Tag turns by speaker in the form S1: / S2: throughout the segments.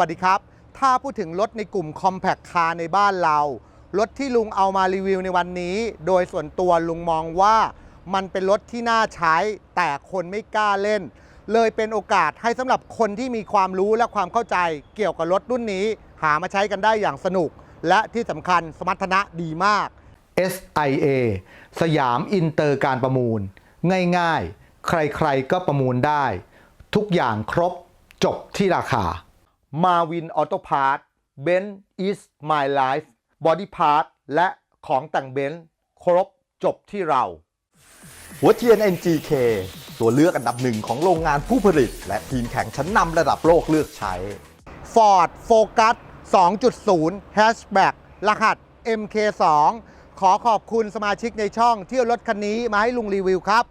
S1: วัสดีครับ ถ้าพูดถึงรถในกลุ่ม Compact Car ในบ้านเรา รถที่ลุงเอามารีวิวในวันนี้ โดยส่วนตัวลุงมองว่ามันเป็นรถที่น่าใช้ แต่คนไม่กล้าเล่น เลยเป็นโอกาสให้สำหรับคนที่มีความรู้และความเข้าใจเกี่ยวกับรถรุ่นนี้ หามาใช้กันได้อย่างสนุก และที่สำคัญสมรรถนะดีมาก
S2: SIA สยามอินเตอร์การประมูล ง่ายๆ ใครๆก็ประมูลได้ ทุกอย่างครบจบที่ราคา มาวินออโตพาร์ทเบน is my life body part และของแต่งเบนครบจบที่เรา
S3: หัวเทียน NGK ตัวเลือกอันดับหนึ่งของโรงงานผู้ผลิต และทีมแข่งชั้นนำระดับโลกเลือกใช้
S1: Ford Focus 2.0 Hatchback รหัส MK2 ขอขอบคุณสมาชิกในช่องที่เอารถคันนี้มาให้ลุงรีวิวครับ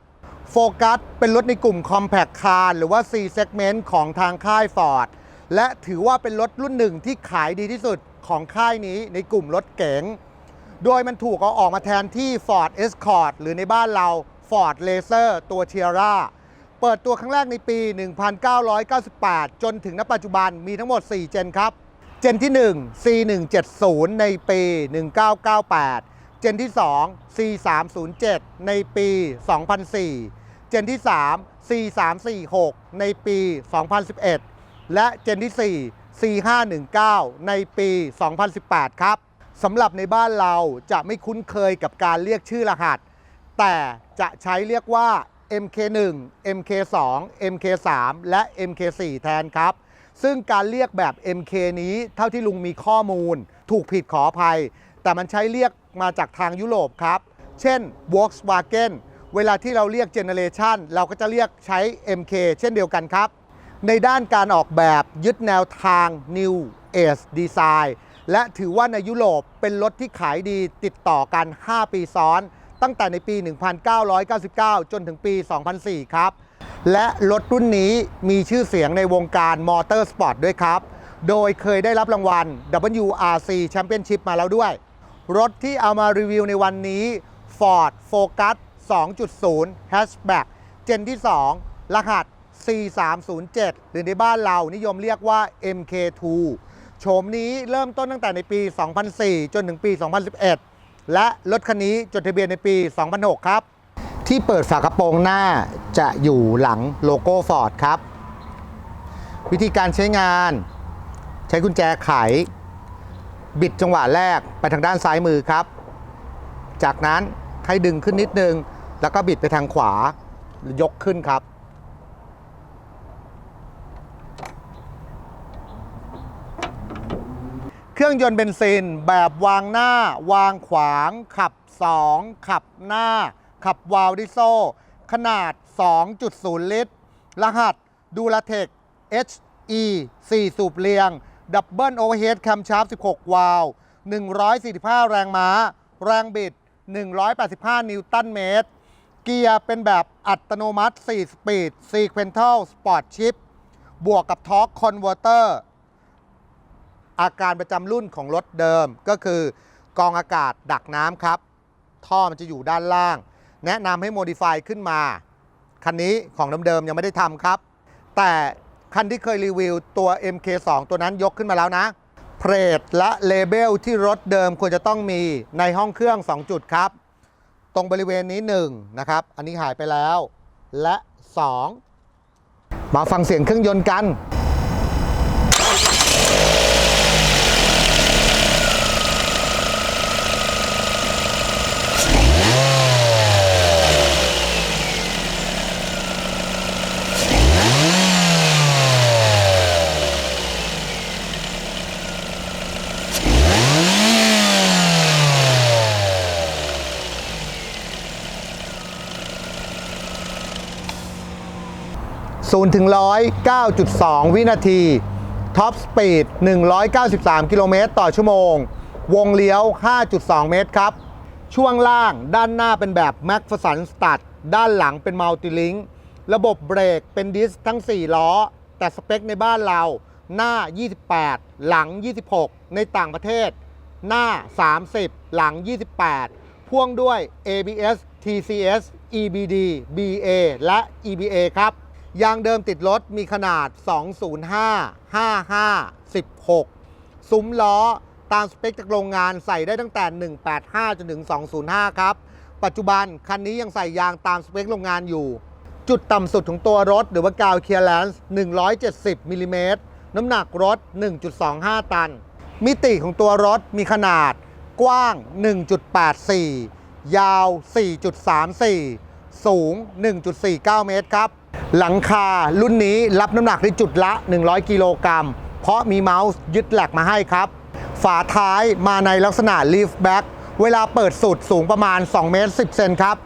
S1: Focus เป็นรถในกลุ่ม Compact Car หรือว่า C Segment ของทางค่าย Ford และถือว่าเป็นรถรุ่นหนึ่งที่ขายดีที่สุดของค่ายนี้ในกลุ่มรถเก๋ง โดยมันถูกเอาออกมาแทนที่ Ford Escort หรือในบ้านเรา Ford Racer ตัว Tiara เปิดตัวครั้งแรกในปี 1998 จนถึงณปัจจุบันมีทั้งหมด 4 เจนครับ เจนที่ 1 C170 ในปี 1998 เจนที่ 2 C307 ในปี 2004 เจนที่ 3 C346 ในปี 2011 และเจนที่4 C519 ในปี 2018 ครับสำหรับในบ้านเราจะไม่คุ้นเคยกับการเรียกชื่อรหัส แต่จะใช้เรียกว่า MK1 MK2 MK3 และ MK4 แทนครับ ซึ่งการเรียกแบบ MK นี้เท่าที่ลุงมีข้อมูล ถูกผิดขออภัย แต่มันใช้เรียกมาจากทางยุโรปครับ เช่น Volkswagen เวลาที่เราเรียก Generation เราก็จะเรียกใช้ MK เช่นเดียวกันครับ ในด้านการออกแบบยึดแนวทาง New Age Design และถือว่าในยุโรปเป็นรถที่ขายดีติดต่อกัน 5 ปีซ้อน ตั้งแต่ในปี 1999 จนถึงปี 2004 ครับ และรถรุ่นนี้มีชื่อเสียงในวงการมอเตอร์สปอร์ตด้วยครับ โดยเคยได้รับรางวัล WRC Championship มาแล้วด้วย รถที่เอามารีวิวในวันนี้ Ford Focus 2.0 Hatchback เจนที่ 2 รหัส C307 หรือในบ้านเรานิยมเรียกว่า MK2 โฉมนี้เริ่มต้นตั้งแต่ในปี 2004 จนถึงปี 2011 และรถคันนี้จดทะเบียนในปี 2006 ครับ ที่เปิดฝากระโปรงหน้าจะอยู่หลังโลโก้ Ford ครับ วิธีการใช้งาน ใช้กุญแจไข บิดจังหวะแรกไปทางด้านซ้ายมือครับ จากนั้นให้ดึงขึ้นนิดนึง แล้วก็บิดไปทางขวา ยกขึ้นครับ เครื่องยนต์เบนซินแบบวางหน้า วางขวาง ขับ 2 ขับหน้า ขับวาลดิโซ ขนาด 2.0 ลิตร รหัสดูลาเทค HE 4 สูบเรียง ดับเบิลโอเวอร์เฮดแคมชาร์ป16 วาล์ว145 แรงม้า แรงบิด 185 นิวตันเมตร เกียร์เป็นแบบอัตโนมัติ 4 สปีด Sequential Sport Shift บวกกับ Torque Converter อ อาการประจำรุ่นของรถเดิมก็คือกองอากาศดักน้ำครับ ท่อมันจะอยู่ด้านล่าง แนะนำให้โมดิฟายขึ้นมา คันนี้ของเดิมๆยังไม่ได้ทำครับ แต่คันที่เคยรีวิวตัว MK2 ตัวนั้นยกขึ้นมาแล้วนะเพลทและเลเบลที่รถเดิมควรจะต้องมีในห้องเครื่อง 2 จุดครับ ตรงบริเวณนี้ 1 นะครับ อันนี้หายไปแล้ว และ 2 มาฟังเสียงเครื่องยนต์กัน 0ถึง109.2 วินาทีท็อปสปีด193 กิโลเมตรต่อชั่วโมง วงเลี้ยว 5.2 เมตรครับ ช่วงล่างด้านหน้าเป็นแบบ m a c p h e r s o n Stud ด้านหลังเป็น Multilink ระบบเบรกเป็นดิสทั้ง 4 ล้อ แต่สเปคในบ้านเรา หน้า 28 หลัง 26 ในต่างประเทศ หน้า 30 หลัง 28 พ่วงด้วย ABS TCS EBD BA และ EBA ครับ ยางเดิมติดรถมีขนาด 205 55 16 ซุ้มล้อตามสเปคจากโรงงานใส่ได้ตั้งแต่ 185 จนถึง 205 ครับ ปัจจุบันคันนี้ยังใส่ยางตามสเปคโรงงานอยู่ จุดต่ำสุดของตัวรถหรือว่ากาวเคียร์แลนซ์170มิลลิเมตรน้ำหนักรถ 1.25 ตัน มิติของตัวรถมีขนาดกว้าง 1.84 ยาว 4.34 สูง 1.49 เมตรครับ หลังคารุ่นนี้รับน้ำหนักได้จุดละ 100 กิโลกรัม เพราะมีเมาส์ยึดแหลกมาให้ครับ ฝาท้ายมาในลักษณะ leaf back เวลาเปิดสุดสูงประมาณ 2 เมตร 10 เซนครับ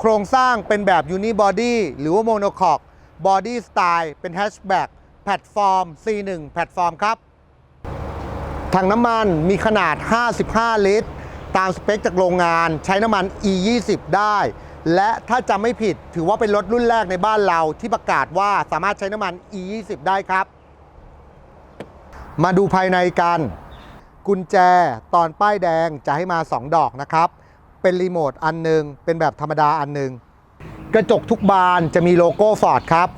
S1: โครงสร้างเป็นแบบ unibody หรือว่า monocoque body style เป็น hatchback แพลตฟอร์ม C1 แพลตฟอร์มครับ ถังน้ำมันมีขนาด 55 ลิตร ตามสเปคจากโรงงานใช้น้ำมัน E20 ได้ และถ้าจำไม่ผิดถือว่าเป็นรถรุ่นแรกในบ้านเราที่ประกาศว่าสามารถใช้น้ำมัน E20 ได้ครับ มาดูภายในกัน กุญแจตอนป้ายแดงจะให้มา 2 ดอกนะครับ เป็นรีโมทอันหนึง เป็นแบบธรรมดาอันหนึง กระจกทุกบานจะมีโลโก้ฟอร์ดครับ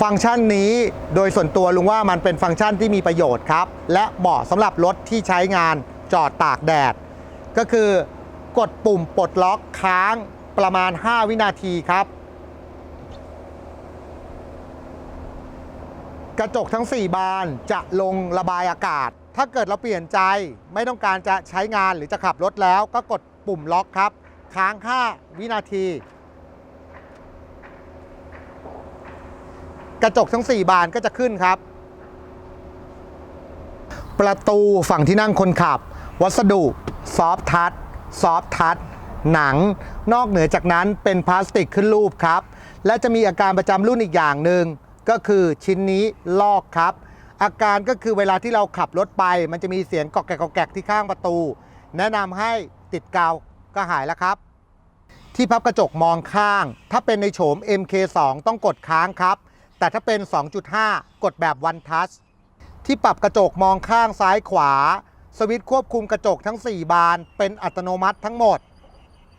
S1: ฟังก์ชันนี้โดยส่วนตัวลุงว่ามันเป็นฟังก์ชันที่มีประโยชน์ครับ และเหมาะสำหรับรถที่ใช้งานจอดตากแดด ก็คือกดปุ่มปลดล็อกค้าง ประมาณ 5 วินาทีครับ กระจกทั้ง 4 บานจะลงระบายอากาศ ถ้าเกิดเราเปลี่ยนใจไม่ต้องการจะใช้งานหรือจะขับรถแล้วก็กดปุ่มล็อกครับ ค้าง 5 วินาที กระจกทั้ง 4 บานก็จะขึ้นครับ ประตูฝั่งที่นั่งคนขับ วัสดุ ซอฟทัชซอฟทัช หนัง นอกเหนือจากนั้นเป็นพลาสติกขึ้นรูปครับ และจะมีอาการประจำรุ่นอีกอย่างหนึ่งก็คือชิ้นนี้ลอกครับ อาการก็คือเวลาที่เราขับรถไป มันจะมีเสียงกอกแกกกอกแกกที่ข้างประตู แนะนำให้ติดกาวก็หายแล้วครับ ที่พับกระจกมองข้าง ถ้าเป็นในโฉม MK2 ต้องกดค้างครับ แต่ถ้าเป็น 2.5 กดแบบ One Touch ที่ปรับกระจกมองข้างซ้ายขวา สวิตช์ควบคุมกระจกทั้ง 4 บาน เป็นอัตโนมัติทั้งหมด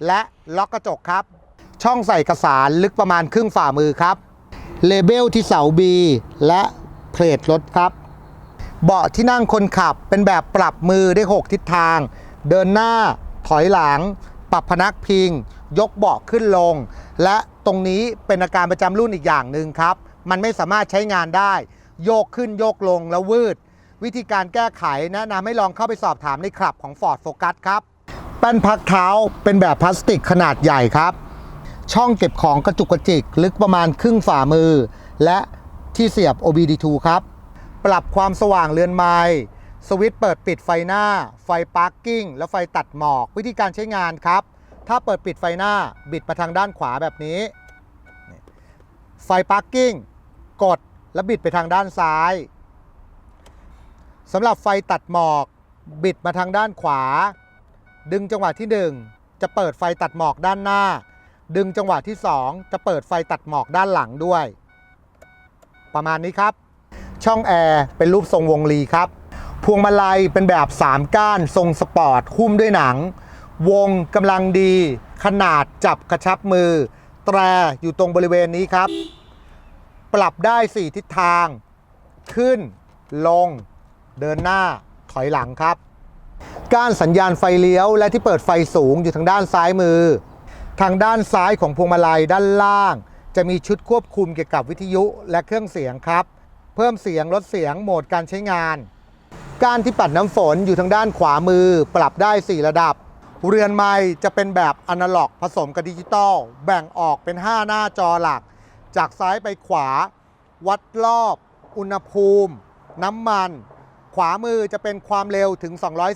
S1: และล็อกกระจกครับ ช่องใส่เอกสารลึกประมาณครึ่งฝ่ามือครับเลเบลที่เสา B และเพลทรถครับ เบาะที่นั่งคนขับเป็นแบบปรับมือได้ 6 ทิศทาง เดินหน้าถอยหลัง ปรับพนักพิง ยกเบาะขึ้นลง และตรงนี้เป็นอาการประจำรุ่นอีกอย่างหนึ่งครับ มันไม่สามารถใช้งานได้ โยกขึ้นโยกลงแล้ววืด วิธีการแก้ไขแนะนำให้ลองเข้าไปสอบถามในคลับของ Ford Focus ครับ ป้นพักเท้าเป็นแบบพลาสติกขนาดใหญ่ครับ ช่องเก็บของกระจุกกระจิกลึกประมาณครึ่งฝ่ามือ และที่เสียบ OBD2 ครับ ปรับความสว่างเรือนไม้สวิตช์เปิดปิดไฟหน้า ไฟพาร์กิ้ง และไฟตัดหมอก วิธีการใช้งานครับ ถ้าเปิดปิดไฟหน้าบิดมาทางด้านขวาแบบนี้ ไฟพาร์กิ้ง กดและบิดไปทางด้านซ้ายสำหรับไฟตัดหมอก บิดมาทางด้านขวา ดึงจังหวะที่ 1 จะเปิดไฟตัดหมอกด้านหน้า ดึงจังหวะที่ 2 จะเปิดไฟตัดหมอกด้านหลังด้วย ประมาณนี้ครับ ช่องแอร์เป็นรูปทรงวงรีครับ พวงมาลัยเป็นแบบ 3 ก้าน ทรงสปอร์ตหุ้มด้วยหนัง วงกำลังดี ขนาดจับกระชับมือ แตรอยู่ตรงบริเวณนี้ครับ ปรับได้ 4 ทิศทาง ขึ้น ลง เดินหน้าถอยหลังครับ ก้านสัญญาณไฟเลี้ยวและที่เปิดไฟสูงอยู่ทางด้านซ้ายมือ ทางด้านซ้ายของพวงมาลัยด้านล่าง จะมีชุดควบคุมเกี่ยวกับวิทยุและเครื่องเสียงครับ เพิ่มเสียงลดเสียงโหมดการใช้งาน ก้านที่ปัดน้ำฝนอยู่ทางด้านขวามือ ปรับได้ 4 ระดับ เรือนไม้จะเป็นแบบอนาล็อก ผสมกับดิจิตอลแบ่งออกเป็น 5 หน้าจอหลัก จากซ้ายไปขวา วัดรอบ อุณหภูมิ น้ำมัน ขวามือจะเป็นความเร็วถึง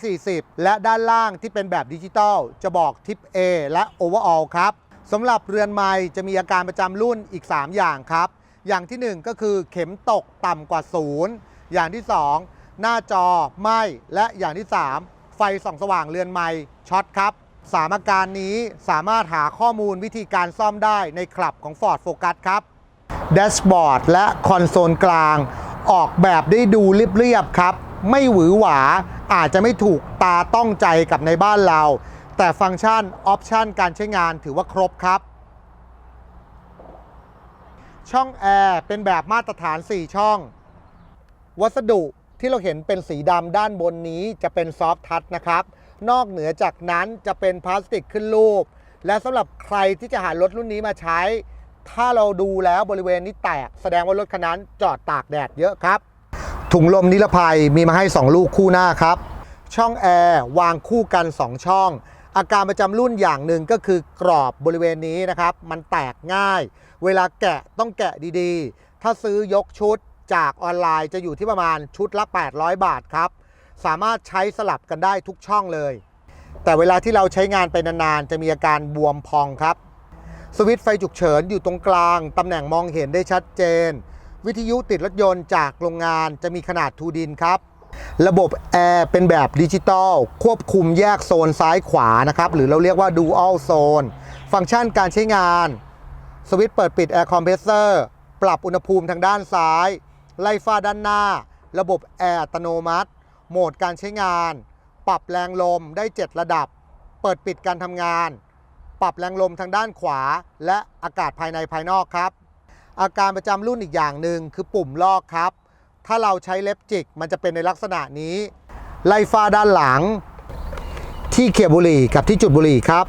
S1: 240 และด้านล่างที่เป็นแบบดิจิตอลจะบอกทิป A และ Overall ครับสำหรับเรือนไม้จะมีอาการประจำรุ่นอีก 3 อย่างครับ อย่างทีหนึ่1 ก็คือเข็มตกต่ำกว่าศูนย์อย่างที่ 2 หน้าจอไหม้และอย่างที่ 3 ไฟส่องสว่างเรือนไม้ช็อตครับสามอาการนี้สามารถหาข้อมูลวิธีการซ่อมได้ในคลับของ Ford Focus ครับแดชบอร์ดและคอนโซลกลาง ออกแบบได้ดูเรียบๆครับ ไม่หวือหวา อาจจะไม่ถูกตาต้องใจกับในบ้านเรา แต่ฟังก์ชันออปชันการใช้งานถือว่าครบครับ ช่องแอร์เป็นแบบมาตรฐาน 4 ช่อง วัสดุที่เราเห็นเป็นสีดำด้านบนนี้จะเป็นซอฟท์ทัชนะครับ นอกเหนือจากนั้นจะเป็นพลาสติกขึ้นรูป และสำหรับใครที่จะหารถรุ่นนี้มาใช้ ถ้าเราดูแล้วบริเวณนี้แตก แสดงว่ารถคันนั้นจอดตากแดดเยอะครับ ถุงลมนิรภัยมีมาให้ 2 ลูกคู่หน้าครับ ช่องแอร์วางคู่กัน 2 ช่อง อาการประจำรุ่นอย่างหนึ่งก็คือกรอบบริเวณนี้นะครับ มันแตกง่าย เวลาแกะต้องแกะดีๆ ถ้าซื้อยกชุดจากออนไลน์จะอยู่ที่ประมาณชุดละ 800 บาทครับ สามารถใช้สลับกันได้ทุกช่องเลย แต่เวลาที่เราใช้งานไปนานๆ จะมีอาการบวมพองครับ สวิตช์ไฟฉุกเฉินอยู่ตรงกลาง ตำแหน่งมองเห็นได้ชัดเจน วิทยุติดรถยนต์จากโรงงานจะมีขนาดทูดินครับ ระบบแอร์เป็นแบบดิจิตอลควบคุมแยกโซนซ้ายขวานะครับหรือเราเรียกว่า Dual Zone ฟังก์ชันการใช้งาน สวิตช์เปิดปิดแอร์คอมเพรสเซอร์ปรับอุณหภูมิทางด้านซ้าย ไล่ฟ้าด้านหน้า ระบบแอร์อัตโนมัติ โหมดการใช้งาน ปรับแรงลมได้ 7 ระดับ เปิดปิดการทำงาน ปรับแรงลมทางด้านขวา และอากาศภายในภายนอกครับ อาการประจำรุ่นอีกอย่างหนึ่งคือปุ่มลอกครับ ถ้าเราใช้เล็บจิกมันจะเป็นในลักษณะนี้ ไล่ฟ้าด้านหลัง ที่เขียบบุหรี่กับที่จุดบุหรี่ครับ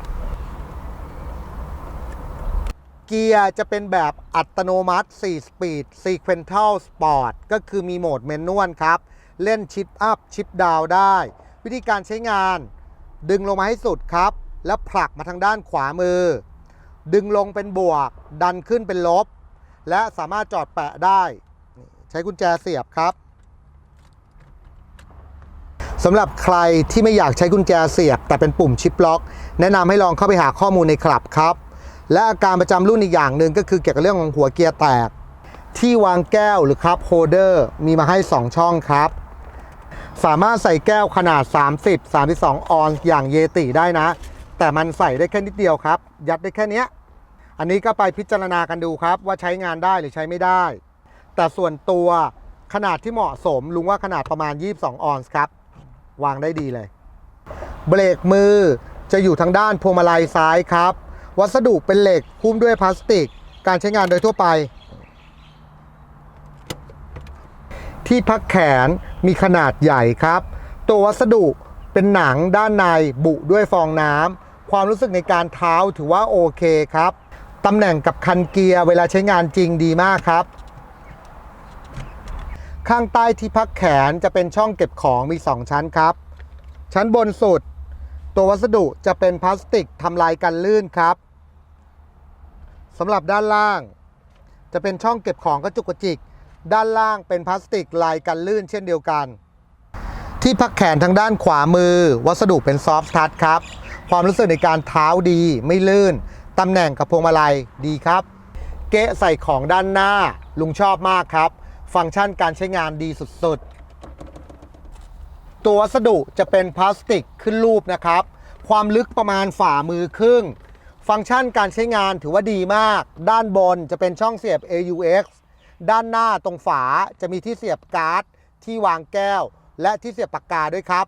S1: เกียร์จะเป็นแบบอัตโนมัติ 4 สปีด Sequential Sport ก็คือมีโหมดเมนนวลครับ เล่นชิปอัพชิปดาวได้ วิธีการใช้งาน ดึงลงมาให้สุดครับ แล้วผลักมาทางด้านขวามือ ดึงลงเป็นบวก ดันขึ้นเป็นลบ และสามารถจอดแปะได้ ใช้กุญแจเสียบครับสำหรับใครที่ไม่อยากใช้กุญแจเสียบ แต่เป็นปุ่มชิปล็อก แนะนำให้ลองเข้าไปหาข้อมูลในคลับครับ และอาการประจำรุ่นอีกอย่างหนึ่งก็คือเกี่ยวกับเรื่องของหัวเกียร์แตก ที่วางแก้วหรือคัพโฮเดอร์มีมาให้ 2 ช่องครับ สามารถใส่แก้วขนาด 30 32 ออนซ์อย่างเยติได้นะ แต่มันใส่ได้แค่นิดเดียวครับ ยัดได้แค่นี้ อันนี้ก็ไปพิจารณากันดูครับ ว่าใช้งานได้หรือใช้ไม่ได้ แต่ส่วนตัวขนาดที่เหมาะสมลุงว่าขนาดประมาณ 22 ออนซ์ครับ วางได้ดีเลย เบรกมือจะอยู่ทางด้านพวงมาลัยซ้ายครับ วัสดุเป็นเหล็กหุ้มด้วยพลาสติก การใช้งานโดยทั่วไป ที่พักแขนมีขนาดใหญ่ครับ ตัววัสดุเป็นหนังด้านในบุด้วยฟองน้ำความรู้สึกในการเท้าถือว่าโอเคครับ ตำแหน่งกับคันเกียร์เวลาใช้งานจริงดีมากครับ ข้างใต้ที่พักแขนจะเป็นช่องเก็บของมี 2 ชั้นครับ ชั้นบนสุด ตัววัสดุจะเป็นพลาสติกทำลายกันลื่นครับสำหรับด้านล่าง จะเป็นช่องเก็บของกระจุกกระจิก ด้านล่างเป็นพลาสติกลายกันลื่นเช่นเดียวกัน ที่พักแขนทางด้านขวามือ วัสดุเป็นซอฟท์ทัชครับ ความรู้สึกในการเท้าดีไม่ลื่น ตำแหน่งกับพวงมาลัยดีครับ เกะใส่ของด้านหน้าลุงชอบมากครับ ฟังก์ชันการใช้งานดีสุดๆ ตัววัสดุจะเป็นพลาสติกขึ้นรูปนะครับ ความลึกประมาณฝ่ามือครึ่ง ฟังก์ชันการใช้งานถือว่าดีมาก ด้านบนจะเป็นช่องเสียบ AUX ด้านหน้าตรงฝาจะมีที่เสียบการ์ด ที่วางแก้ว และที่เสียบปากกาด้วยครับ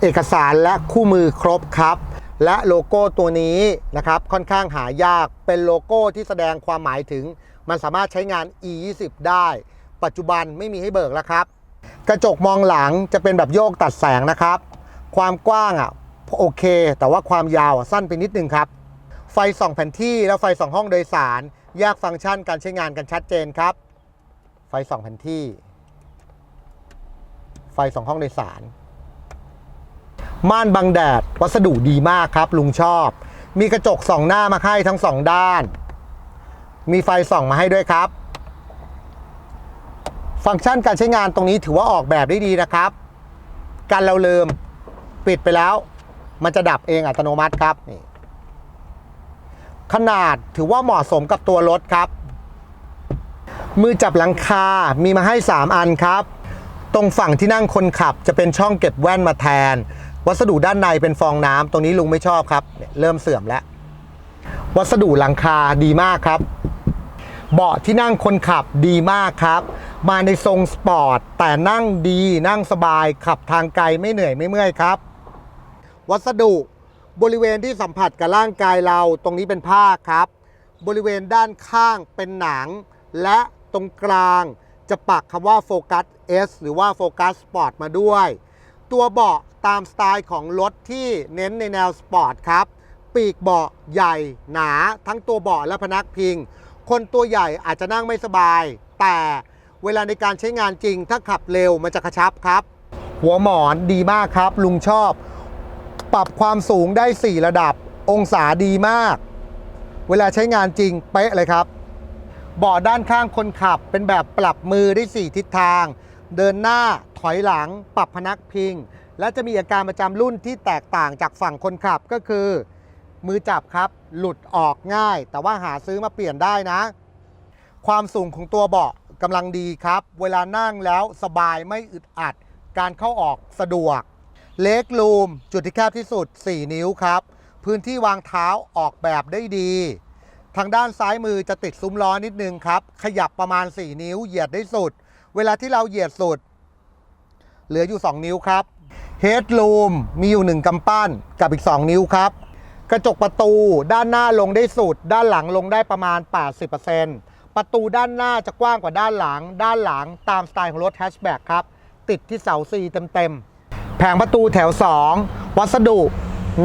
S1: เอกสารและคู่มือครบครับ และโลโก้ตัวนี้นะครับค่อนข้างหายากเป็นโลโก้ที่แสดงความหมายถึง มันสามารถใช้งาน E20 ได้ ปัจจุบันไม่มีให้เบิกแล้วครับ กระจกมองหลังจะเป็นแบบโยกตัดแสงนะครับ ความกว้างอะโอเค แต่ว่าความยาวอะสั้นไปนิดนึงครับ ไฟส่องแผนที่และไฟส่องห้องโดยสาร แยกฟังก์ชันการใช้งานกันชัดเจนครับ ไฟส่องแผนที่ ไฟส่องห้องโดยสาร ม่านบังแดด วัสดุดีมากครับ ลุงชอบ มีกระจกสองหน้ามาให้ทั้งสองด้าน มีไฟส่องมาให้ด้วยครับ ฟังก์ชันการใช้งานตรงนี้ถือว่าออกแบบได้ดีนะครับการเราลืมปิดไปแล้ว มันจะดับเองอัตโนมัติครับนี่ขนาดถือว่าเหมาะสมกับตัวรถครับ มือจับหลังคา มีมาให้ 3 อันครับ ตรงฝั่งที่นั่งคนขับจะเป็นช่องเก็บแว่นมาแทน วัสดุด้านในเป็นฟองน้ำตรงนี้ลุงไม่ชอบครับเนี่ยเริ่มเสื่อมแล้ว วัสดุหลังคาดีมากครับ เบาะที่นั่งคนขับดีมากครับ มาในทรงสปอร์ต แต่นั่งดีนั่งสบายขับทางไกลไม่เหนื่อยไม่เมื่อยครับ วัสดุบริเวณที่สัมผัสกับร่างกายเราตรงนี้เป็นผ้าครับ บริเวณด้านข้างเป็นหนัง และตรงกลางจะปักคำว่าโฟกัส S หรือว่าโฟกัสสปอร์ตมาด้วย ตัวเบาะ ตามสไตล์ของรถที่เน้นในแนวสปอร์ตครับ ปีกเบาะใหญ่หนา ทั้งตัวเบาะและพนักพิง คนตัวใหญ่อาจจะนั่งไม่สบาย แต่เวลาในการใช้งานจริง ถ้าขับเร็วมันจะกระชับครับ หัวหมอนดีมากครับ ลุงชอบ ปรับความสูงได้ 4 ระดับ องศาดีมาก เวลาใช้งานจริงเป๊ะเลยครับเบาะด้านข้างคนขับเป็นแบบปรับมือได้ 4 ทิศทาง เดินหน้าถอยหลัง ปรับพนักพิง และจะมีอาการประจำรุ่นที่แตกต่างจากฝั่งคนขับก็คือ มือจับครับ หลุดออกง่าย แต่ว่าหาซื้อมาเปลี่ยนได้นะ ความสูงของตัวเบาะกำลังดีครับ เวลานั่งแล้วสบายไม่อึดอัด การเข้าออกสะดวก เล็กลูมจุดที่แคบที่สุด 4 นิ้วครับ พื้นที่วางเท้าออกแบบได้ดี ทางด้านซ้ายมือจะติดซุ้มล้อนิดนึงครับ ขยับประมาณ 4 นิ้วเหยียดได้สุด เวลาที่เราเหยียดสุด เหลืออยู่ 2 นิ้วครับ เฮดลูมมีอยู่ 1กำปั้นกับอีก 2 นิ้วครับ กระจกประตูด้านหน้าลงได้สุด ด้านหลังลงได้ประมาณ 80%ประตูด้านหน้าจะกว้างกว่าด้านหลัง ด้านหลังตามสไตล์ของรถแฮชแบ็กครับ ติดที่เสาซีเต็มๆ แผงประตูแถว 2 วัสดุ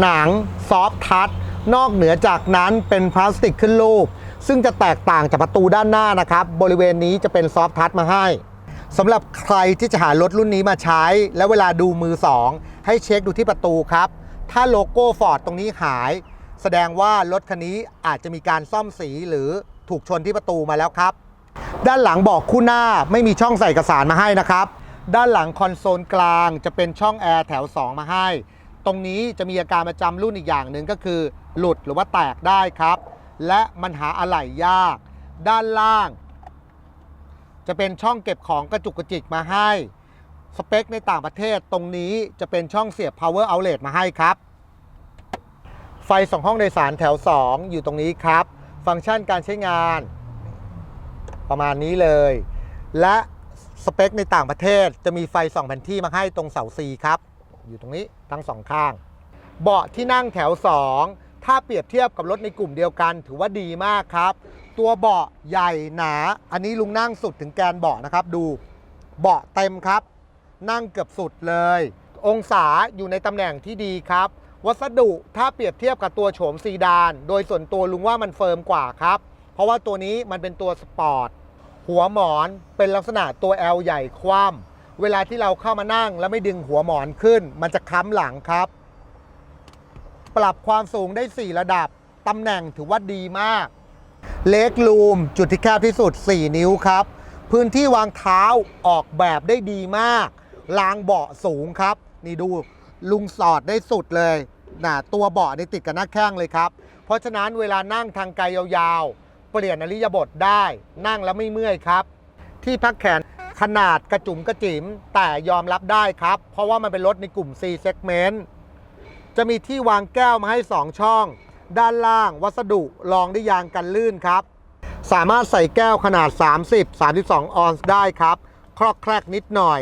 S1: หนัง ซอฟทัชนอกเหนือจากนั้นเป็นพลาสติกขึ้นรูป ซึ่งจะแตกต่างจากประตูด้านหน้านะครับ บริเวณนี้จะเป็นซอฟทัชมาให้ สำหรับใครที่จะหารถรุ่นนี้มาใช้ แล้วเวลาดูมือ 2 ให้เช็คดูที่ประตูครับ ถ้าโลโก้ฟอร์ดตรงนี้หาย แสดงว่ารถคันนี้อาจจะมีการซ่อมสีหรือถูกชนที่ประตูมาแล้วครับ ด้านหลังบอกคู่หน้าไม่มีช่องใส่เอกสารมาให้นะครับ ด้านหลังคอนโซลกลางจะเป็นช่องแอร์แถว 2 มาให้ ตรงนี้จะมีอาการประจำรุ่นอีกอย่างหนึ่งก็คือ หลุดหรือว่าแตกได้ครับ และมันหาอะไหล่ยาก ด้านล่าง จะเป็นช่องเก็บของกระจุกกระจิกมาให้ สเปคในต่างประเทศตรงนี้จะเป็นช่องเสียบ power outlet มาให้ครับ ไฟสองห้องโดยสารแถว 2 อยู่ตรงนี้ครับ ฟังก์ชันการใช้งาน ประมาณนี้เลย และสเปคในต่างประเทศจะมีไฟส่องแผ่นที่มาให้ตรงเสา C ครับ อยู่ตรงนี้ทั้งสองข้าง เบาะที่นั่งแถว 2 ถ้าเปรียบเทียบกับรถในกลุ่มเดียวกัน ถือว่าดีมากครับ ตัวเบาะใหญ่หนา อันนี้ลุงนั่งสุดถึงแกนเบาะนะครับ ดูเบาะเต็มครับ นั่งเกือบสุดเลย องศาอยู่ในตำแหน่งที่ดีครับ วัสดุถ้าเปรียบเทียบกับตัวโฉมซีดาน โดยส่วนตัวลุงว่ามันเฟิร์มกว่าครับ เพราะว่าตัวนี้มันเป็นตัวสปอร์ตหัวหมอนเป็นลักษณะตัว L ใหญ่คว่ำเวลาที่เราเข้ามานั่งแล้วไม่ดึงหัวหมอนขึ้น มันจะค้ำหลังครับ ปรับความสูงได้ 4 ระดับตำแหน่งถือว่าดีมาก เล็กลูมจุดที่แคบที่สุด 4 นิ้วครับ พื้นที่วางเท้าออกแบบได้ดีมากรางเบาะสูงครับ นี่ดูลุงสอดได้สุดเลยนะตัวเบาะนี่ติดกับหน้าแข้งเลยครับ เพราะฉะนั้นเวลานั่งทางไกลยาวๆ เปลี่ยนอริยบทได้นั่งแล้วไม่เมื่อยครับ ที่พักแขนขนาดกระจุ๋มกระจิ๋มแต่ยอมรับได้ครับ เพราะว่ามันเป็นรถในกลุ่ม C segment จะมีที่วางแก้วมาให้ 2 ช่อง ด้านล่างวัสดุรองด้วยยางกันลื่นครับ สามารถใส่แก้วขนาด 30 32 ออนซ์ได้ครับ คลอกแคลกนิดหน่อย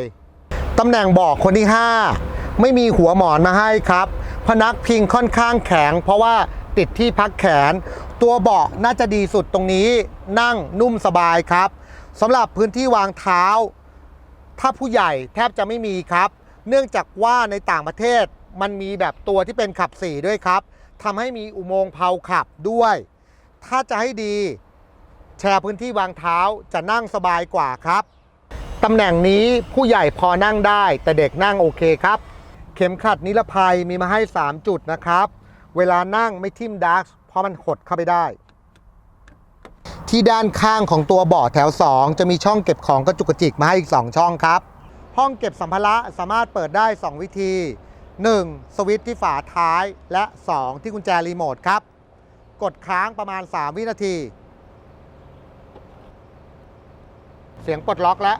S1: ตำแหน่งเบาะคนที่ 5 ไม่มีหัวหมอนมาให้ครับ พนักพิงค่อนข้างแข็ง เพราะว่าติดที่พักแขน ตัวเบาะน่าจะดีสุดตรงนี้ นั่งนุ่มสบายครับสำหรับพื้นที่วางเท้า ถ้าผู้ใหญ่แทบจะไม่มีครับ เนื่องจากว่าในต่างประเทศมันมีแบบตัวที่เป็นขับสี่ด้วยครับ ทำให้มีอุโมงค์เพลาขับด้วย ถ้าจะให้ดี แชร์พื้นที่วางเท้าจะนั่งสบายกว่าครับตำแหน่งนี้ผู้ใหญ่พอนั่งได้แต่เด็กนั่งโอเคครับ เข็มขัดนิรภัยมีมาให้ 3 จุดนะครับ เวลานั่งไม่ทิ่มดักเพราะมันหดเข้าไปได้ ที่ด้านข้างของตัวเบาะแถว 2 จะมีช่องเก็บของกระจุกกระจิกมาให้อีก 2 ช่องครับ ห้องเก็บสัมภาระสามารถเปิดได้ 2 วิธี 1. สวิตช์ที่ฝาท้าย และ 2 ที่กุญแจรีโมทครับ กดค้างประมาณ 3 วินาที เสียงปลดล็อกแล้ว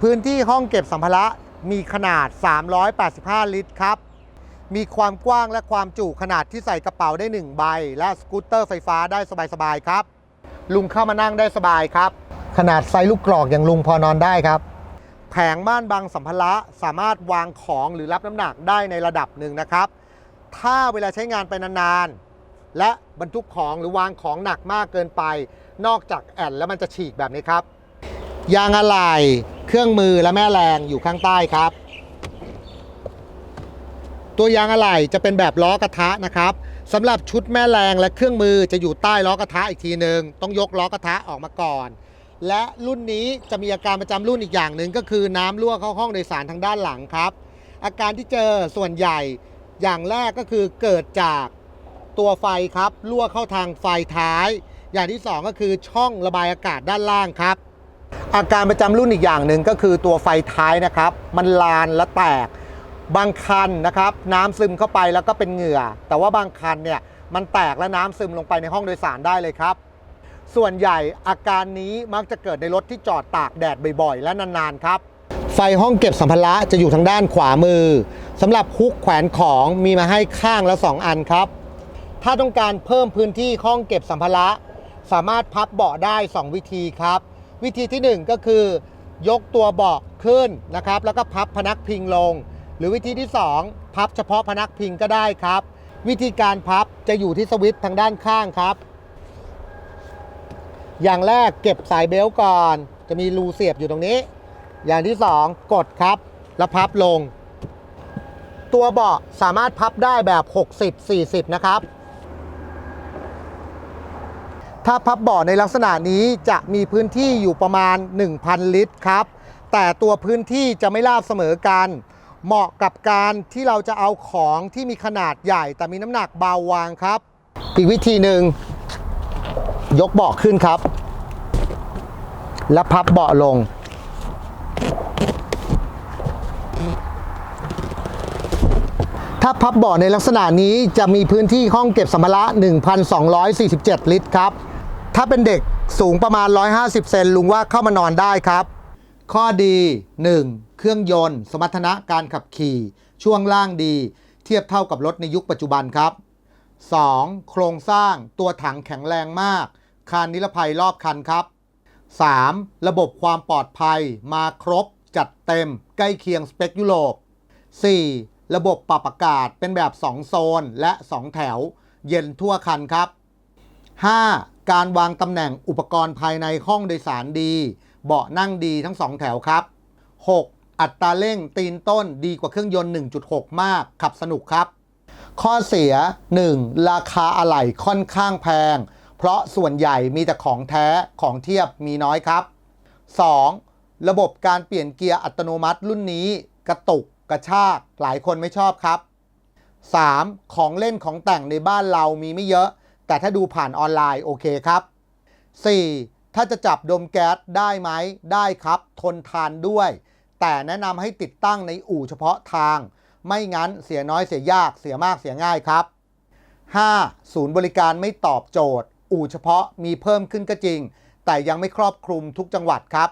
S1: พื้นที่ห้องเก็บสัมภาระมีขนาด 385 ลิตรครับ มีความกว้างและความจุขนาดที่ใส่กระเป๋าได้ 1 ใบ และสกูตเตอร์ไฟฟ้าได้สบาย ๆ ครับ ลุงเข้ามานั่งได้สบายครับ ขนาดไซส์ลูกกรอกอย่างลุงพอนอนได้ครับ แผงม่านบังสัมภาระสามารถวางของหรือรับน้ำหนักได้ในระดับหนึ่งนะครับ ถ้าเวลาใช้งานไปนานๆ และบรรทุกของหรือวางของหนักมากเกินไป นอกจากแอนแล้วมันจะฉีกแบบนี้ครับ ยางอะไหล่เครื่องมือและแม่แรงอยู่ข้างใต้ครับ ตัวยางอะไหล่จะเป็นแบบล้อกระทะนะครับสำหรับชุดแม่แรงและเครื่องมือจะอยู่ใต้ล้อกระทะอีกทีหนึ่งต้องยกล้อกระทะออกมาก่อน และรุ่นนี้จะมีอาการประจำรุ่นอีกอย่างหนึ่งก็คือน้ำรั่วเข้าห้องโดยสารทางด้านหลังครับ อาการที่เจอส่วนใหญ่อย่างแรกก็คือเกิดจากตัวไฟครับรั่วเข้าทางไฟท้าย อย่างที่สองก็คือช่องระบายอากาศด้านล่างครับ อาการประจำรุ่นอีกอย่างหนึ่งก็คือตัวไฟท้ายนะครับ มันลานและแตก บางคันนะครับ น้ำซึมเข้าไปแล้วก็เป็นเหงื่อ แต่ว่าบางคันเนี่ยมันแตกและน้ำซึมลงไปในห้องโดยสารได้เลยครับ ส่วนใหญ่อาการนี้มักจะเกิดในรถที่จอดตากแดดบ่อยๆ และนานๆครับ ไฟห้องเก็บสัมภาระจะอยู่ทางด้านขวามือสำหรับฮุกแขวนของมีมาให้ข้างละ 2 อันครับ ถ้าต้องการเพิ่มพื้นที่ห้องเก็บสัมภาระ สามารถพับเบาะได้ 2 วิธีครับ วิธีทีหนึ่1 ก็คือ ยกตัวเบาะขึ้นนะครับ แล้วก็พับพนักพิงลง หรือวิธีที่ 2 พับเฉพาะพนักพิงก็ได้ครับ วิธีการพับจะอยู่ที่สวิตช์ทางด้านข้างครับ อย่างแรกเก็บสายเบลต์ก่อน จะมีรูเสียบอยู่ตรงนี้ อย่างที่ 2 กดครับ แล้วพับลง ตัวเบาะสามารถพับได้แบบ 60-40 นะครับ ถ้าพับเบาะในลักษณะนี้จะมีพื้นที่อยู่ประมาณ 1,000 ลิตรครับ แต่ตัวพื้นที่จะไม่ราบเสมอกัน เหมาะกับการที่เราจะเอาของที่มีขนาดใหญ่ แต่มีน้ำหนักเบาวางครับ อีกวิธีหนึ่ง ยกเบาะขึ้นครับ แล้วพับเบาะลง ถ้าพับเบาะในลักษณะนี้จะมีพื้นที่ห้องเก็บสัมภาระ 1,247 ลิตรครับ ถ้าเป็นเด็กสูงประมาณ 150 เซนลุงว่าเข้ามานอนได้ครับ ข้อดี 1. เครื่องยนต์ สมรรถนะการขับขี่ ช่วงล่างดี เทียบเท่ากับรถในยุคปัจจุบันครับ 2. โครงสร้างตัวถังแข็งแรงมาก คานนิรภัยรอบคันครับ 3. ระบบความปลอดภัยมาครบ จัดเต็ม ใกล้เคียงสเปคยุโรป 4. ระบบปรับอากาศเป็นแบบ 2 โซนและ 2 แถว เย็นทั่วคันครับ 5. การวางตำแหน่งอุปกรณ์ภายในห้องโดยสารดี เบาะนั่งดีทั้ง 2 แถวครับ 6. อัตราเร่งตีนต้นดีกว่าเครื่องยนต์ 1.6 มาก ขับสนุกครับ ข้อเสีย 1. ราคาอะไหล่ค่อนข้างแพง เพราะส่วนใหญ่มีแต่ของแท้ของเทียบมีน้อยครับ 2. ระบบการเปลี่ยนเกียร์อัตโนมัติรุ่นนี้ กระตุกกระชากหลายคนไม่ชอบครับ 3. ของเล่นของแต่งในบ้านเรามีไม่เยอะ แต่ถ้าดูผ่านออนไลน์โอเคครับ 4. ถ้าจะจับดมแก๊สได้ไหมได้ครับ ทนทานด้วย แต่แนะนำให้ติดตั้งในอู่เฉพาะทาง ไม่งั้นเสียน้อยเสียยากเสียมากเสียง่ายครับ 5. ศูนย์บริการไม่ตอบโจทย์ อู่เฉพาะมีเพิ่มขึ้นก็จริง แต่ยังไม่ครอบคลุมทุกจังหวัดครับ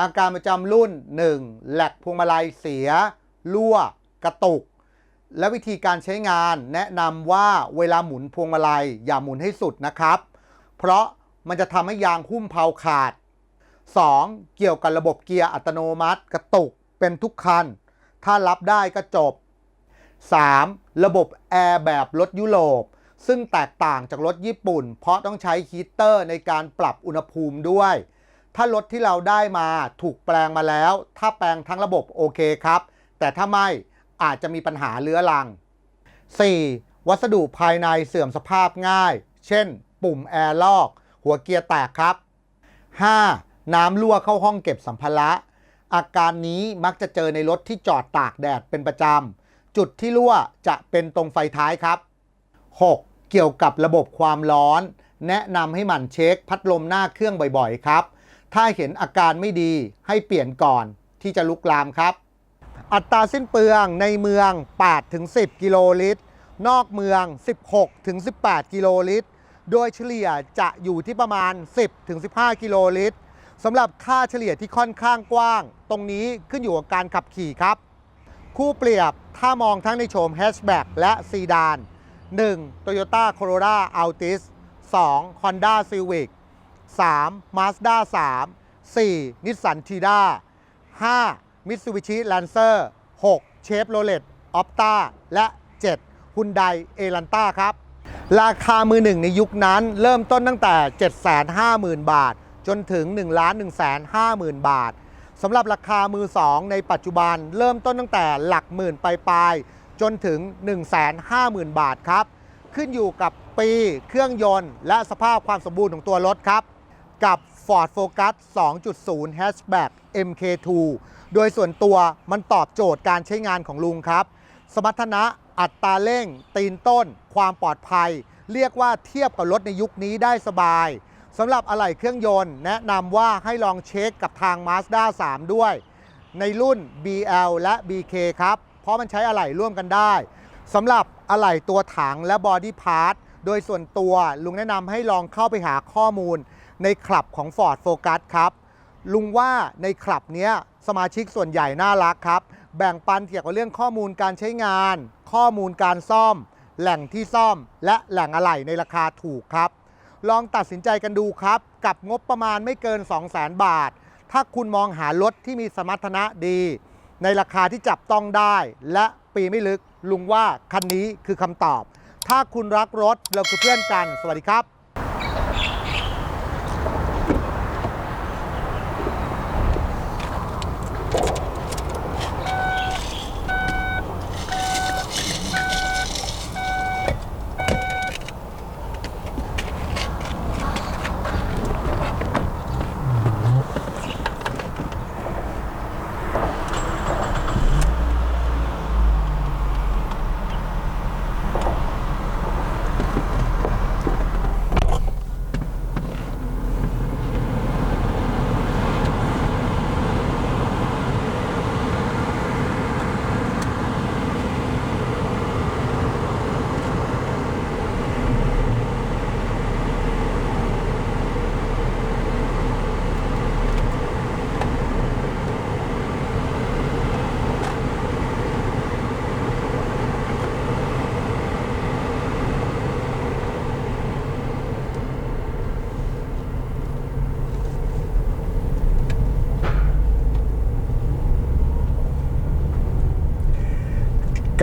S1: อาการประจำรุ่น 1. แหลกพวงมาลัยเสียรั่ว กระตุก และวิธีการใช้งานแนะนำว่าเวลาหมุนพวงมาลัยอย่าหมุนให้สุดนะครับ เพราะมันจะทำให้ยางหุ้มเพลาขาด 2. เกี่ยวกับระบบเกียร์อัตโนมัติ กระตุกเป็นทุกคัน ถ้ารับได้ก็จบ 3. ระบบแอร์แบบรถยุโรป ซึ่งแตกต่างจากรถญี่ปุ่น เพราะต้องใช้ฮีเตอร์ในการปรับอุณหภูมิด้วย ถ้ารถที่เราได้มาถูกแปลงมาแล้ว ถ้าแปลงทั้งระบบโอเคครับ แต่ถ้าไม่อาจจะมีปัญหาเรื้อรัง 4. วัสดุภายในเสื่อมสภาพง่าย เช่น ปุ่มแอร์ลอก หัวเกียร์แตกครับ 5. น้ำรั่วเข้าห้องเก็บสัมภาระ อาการนี้มักจะเจอในรถที่จอดตากแดดเป็นประจำ จุดที่รั่วจะเป็นตรงไฟท้ายครับ 6. เกี่ยวกับระบบความร้อน แนะนำให้หมั่นเช็คพัดลมหน้าเครื่องบ่อยๆ ครับ ถ้าเห็นอาการไม่ดีให้เปลี่ยนก่อนที่จะลุกลามครับ อัตราสิ้นเปลืองในเมือง 8-10 กิโลลิตร นอกเมือง 16-18 กิโลลิตร โดยเฉลี่ยจะอยู่ที่ประมาณ 10-15 กิโลลิตรสำหรับค่าเฉลี่ยที่ค่อนข้างกว้าง ตรงนี้ขึ้นอยู่กับการขับขี่ครับ คู่เปรียบถ้ามองทั้งในโฉมแฮชแบ็กและซีดาน 1. Toyota Corolla Altis 2. Honda Civic 3. Mazda 3 4. Nissan Tida 5. Mitsubishi Lancer 6. Chevrolet Opta และ 7. Hyundai Elantra ครับ ราคามือหนึ่งในยุคนั้นเริ่มต้นตั้งแต่ 750,000 บาท จนถึง 1 1 5 0 0 0 0 บาทสำหรับราคามือ2ในปัจจุบันเริ่มต้นตั้งแต่หลักหมื่นปลายๆ จนถึง 150,000 บาทครับ ขึ้นอยู่กับปีเครื่องยนต์ และสภาพความสมบูรณ์ของตัวรถครับ กับ Ford Focus 2.0 Hatchback MK2 โดยส่วนตัวมันตอบโจทย์การใช้งานของลุงครับ สมรรถนะอัตราเร่ง ตีนต้น ความปลอดภัย เรียกว่าเทียบกับรถในยุคนี้ได้สบายสำหรับอะไหล่เครื่องยนต์ แนะนำว่าให้ลองเช็คกับทาง Mazda 3 ด้วย ในรุ่น BL และ BK ครับ เพราะมันใช้อะไหล่ร่วมกันได้สำหรับอะไหล่ตัวถังและบอดี้พาร์ทโดยส่วนตัวลุงแนะนำให้ลองเข้าไปหาข้อมูลในคลับของ Ford Focus ครับ ลุงว่าในคลับเนี้ยสมาชิกส่วนใหญ่น่ารักครับ แบ่งปันเกี่ยวกับเรื่องข้อมูลการใช้งาน ข้อมูลการซ่อม แหล่งที่ซ่อม และแหล่งอะไหล่ในราคาถูกครับ ลองตัดสินใจกันดูครับ กับงบประมาณไม่เกิน 200,000 บาท ถ้าคุณมองหารถที่มีสมรรถนะดี ในราคาที่จับต้องได้ และปีไม่ลึกลุงว่าคันนี้คือคำตอบ ถ้าคุณรักรถเราคือเพื่อนกัน สวัสดีครับ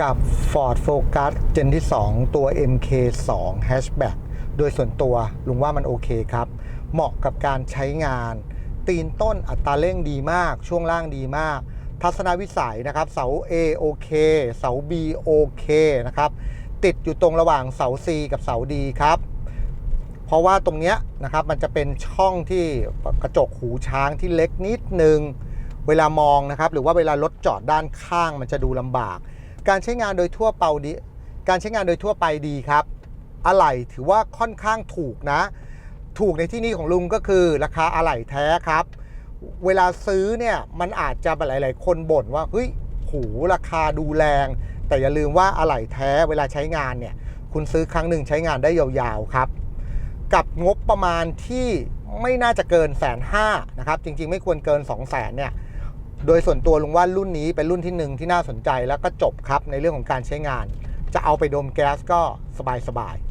S1: กับ Ford Focus Gen ที่ 2 ตัว MK2 Hatchback โดยส่วนตัวลุงว่ามันโอเคครับ เหมาะกับการใช้งาน ตีนต้นอัตราเร่งดีมาก ช่วงล่างดีมาก ทัศนวิสัยนะครับ เสา A โอเคเสา B โอเคนะครับ ติดอยู่ตรงระหว่างเสา C กับเสา D ครับ เพราะว่าตรงเนี้ยนะครับมันจะเป็นช่องที่กระจกหูช้างที่เล็กนิดนึง เวลามองนะครับ หรือว่าเวลารถจอดด้านข้างมันจะดูลำบาก การใช้งานโดยทั่วไปดีการใช้งานโดยทั่วไปดีครับ อะไหล่ถือว่าค่อนข้างถูกนะ ถูกในที่นี้ของลุงก็คือราคาอะไหล่แท้ครับ เวลาซื้อเนี่ยมันอาจจะหลาย ๆ คนบ่นว่าเฮ้ยหูราคาดูแรง แต่อย่าลืมว่าอะไหล่แท้เวลาใช้งานเนี่ย คุณซื้อครั้งหนึ่งใช้งานได้ยาวๆครับ กับงบประมาณที่ไม่น่าจะเกินแสนห้านะครับ จริง ๆ ไม่ควรเกิน 2 0 0แสนเนี่ย โดยส่วนตัวลุงว่ารุ่นนี้เป็นรุ่นที่หนึ่งที่น่าสนใจแล้วก็จบครับในเรื่องของการใช้งาน จะเอาไปดมแก๊สก็สบายๆ